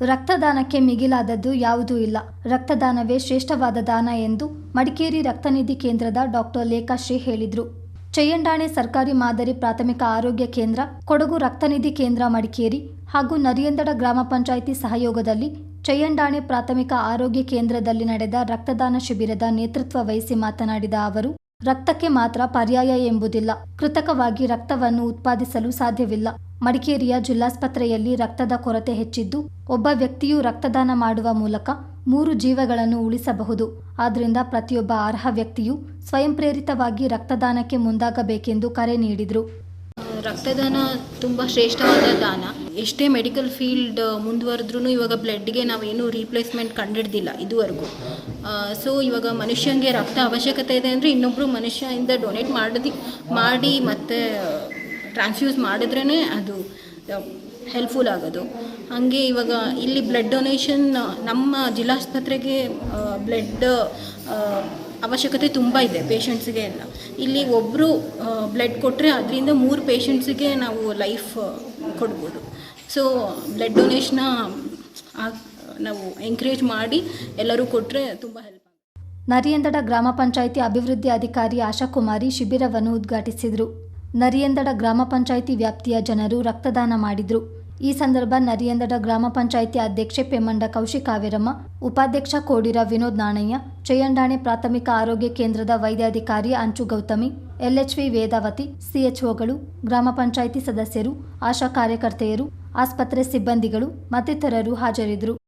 ರಕ್ತದಾನಕ್ಕೆ ಮಿಗಿಲಾದದ್ದು ಯಾವುದೂ ಇಲ್ಲ. ರಕ್ತದಾನವೇ ಶ್ರೇಷ್ಠವಾದ ದಾನ ಎಂದು ಮಡಿಕೇರಿ ರಕ್ತನಿಧಿ ಕೇಂದ್ರದ ಡಾಕ್ಟರ್ ಲೇಖಾಶ್ರೀ ಹೇಳಿದರು. ಚಯ್ಯಂಡಾಣೆ ಸರ್ಕಾರಿ ಮಾದರಿ ಪ್ರಾಥಮಿಕ ಆರೋಗ್ಯ ಕೇಂದ್ರ, ಕೊಡಗು ರಕ್ತನಿಧಿ ಕೇಂದ್ರ ಮಡಿಕೇರಿ ಹಾಗೂ ನರಿಯಂದಡ ಗ್ರಾಮ ಪಂಚಾಯಿತಿ ಸಹಯೋಗದಲ್ಲಿ ಚಯ್ಯಂಡಾಣೆ ಪ್ರಾಥಮಿಕ ಆರೋಗ್ಯ ಕೇಂದ್ರದಲ್ಲಿ ನಡೆದ ರಕ್ತದಾನ ಶಿಬಿರದ ನೇತೃತ್ವ ವಹಿಸಿ ಮಾತನಾಡಿದ ಅವರು, ರಕ್ತಕ್ಕೆ ಮಾತ್ರ ಪರ್ಯಾಯ ಎಂಬುದಿಲ್ಲ. ಕೃತಕವಾಗಿ ರಕ್ತವನ್ನು ಉತ್ಪಾದಿಸಲು ಸಾಧ್ಯವಿಲ್ಲ. ಮಡಿಕೇರಿಯ ಜಿಲ್ಲಾಸ್ಪತ್ರೆಯಲ್ಲಿ ರಕ್ತದ ಕೊರತೆ ಹೆಚ್ಚಿದ್ದು, ಒಬ್ಬ ವ್ಯಕ್ತಿಯು ರಕ್ತದಾನ ಮಾಡುವ ಮೂಲಕ ಮೂರು ಜೀವಗಳನ್ನು ಉಳಿಸಬಹುದು. ಆದ್ದರಿಂದ ಪ್ರತಿಯೊಬ್ಬ ಅರ್ಹ ವ್ಯಕ್ತಿಯು ಸ್ವಯಂ ಪ್ರೇರಿತವಾಗಿ ರಕ್ತದಾನಕ್ಕೆ ಮುಂದಾಗಬೇಕೆಂದು ಕರೆ ನೀಡಿದರು. ರಕ್ತದಾನ ತುಂಬ ಶ್ರೇಷ್ಠವಾದ ದಾನ. ಎಷ್ಟೇ ಮೆಡಿಕಲ್ ಫೀಲ್ಡ್ ಮುಂದುವರೆದ್ರೂ ಇವಾಗ ಬ್ಲಡ್ಗೆ ನಾವೇನು ರೀಪ್ಲೇಸ್ಮೆಂಟ್ ಕಂಡಿಡ್ದಿಲ್ಲ ಇದುವರೆಗೂ. ಸೊ ಇವಾಗ ಮನುಷ್ಯನಿಗೆ ರಕ್ತ ಅವಶ್ಯಕತೆ ಇದೆ ಅಂದರೆ ಇನ್ನೊಬ್ಬರು ಮನುಷ್ಯನಿಂದ ಡೊನೇಟ್ ಮಾಡೋದಿ, ಮಾಡಿ ಮತ್ತು ಟ್ರಾನ್ಸ್ಫ್ಯೂಸ್ ಮಾಡಿದ್ರೇ ಅದು ಹೆಲ್ಪ್ಫುಲ್ ಆಗೋದು. ಹಾಗೆ ಇವಾಗ ಇಲ್ಲಿ ಬ್ಲಡ್ ಡೊನೇಷನ್ ನಮ್ಮ ಜಿಲ್ಲಾಸ್ಪತ್ರೆಗೆ ಬ್ಲಡ್ ಅವಶ್ಯಕತೆ ತುಂಬ ಇದೆ ಪೇಷಂಟ್ಸ್ಗೆ ಎಲ್ಲ. ಇಲ್ಲಿ ಒಬ್ಬರು ಬ್ಲಡ್ ಕೊಟ್ಟರೆ ಅದರಿಂದ ಮೂರು ಪೇಷಂಟ್ಸಿಗೆ ನಾವು ಲೈಫ್ ಕೊಡ್ಬೋದು. ಸೊ ಬ್ಲಡ್ ಡೊನೇಷನ್ನ ನಾವು ಎಂಕರೇಜ್ ಮಾಡಿ ಎಲ್ಲರೂ ಕೊಟ್ಟರೆ ತುಂಬ ಹೆಲ್ಪ್ ನರಿಯಂದಡ ಗ್ರಾಮ ಪಂಚಾಯಿತಿ ಅಭಿವೃದ್ಧಿ ಅಧಿಕಾರಿ ಆಶಾಕುಮಾರಿ ಶಿಬಿರವನ್ನು ಉದ್ಘಾಟಿಸಿದರು. ನರಿಯಂದಡ ಗ್ರಾಮ ಪಂಚಾಯಿತಿ ವ್ಯಾಪ್ತಿಯ ಜನರು ರಕ್ತದಾನ ಮಾಡಿದರು. ಈ ಸಂದರ್ಭ ನರಿಯಂದಡ ಗ್ರಾಮ ಪಂಚಾಯಿತಿ ಅಧ್ಯಕ್ಷೆ ಪೆಮ್ಮಂಡ ಕೌಶಿಕಾವೇರಮ್ಮ ಉಪಾಧ್ಯಕ್ಷ ಕೋಡಿರ ವಿನೋದ್ ನಾಣಯ್ಯ ಚಯ್ಯಂಡಾಣೆ ಪ್ರಾಥಮಿಕ ಆರೋಗ್ಯ ಕೇಂದ್ರದ ವೈದ್ಯಾಧಿಕಾರಿ ಅಂಚು ಗೌತಮಿ, ಎಲ್ಎಚ್ವಿ ವೇದಾವತಿ, ಸಿಎಚ್ಒಗಳು, ಗ್ರಾಮ ಪಂಚಾಯಿತಿ ಸದಸ್ಯರು, ಆಶಾ ಕಾರ್ಯಕರ್ತೆಯರು, ಆಸ್ಪತ್ರೆ ಸಿಬ್ಬಂದಿಗಳು ಮತ್ತಿತರರು ಹಾಜರಿದ್ದರು.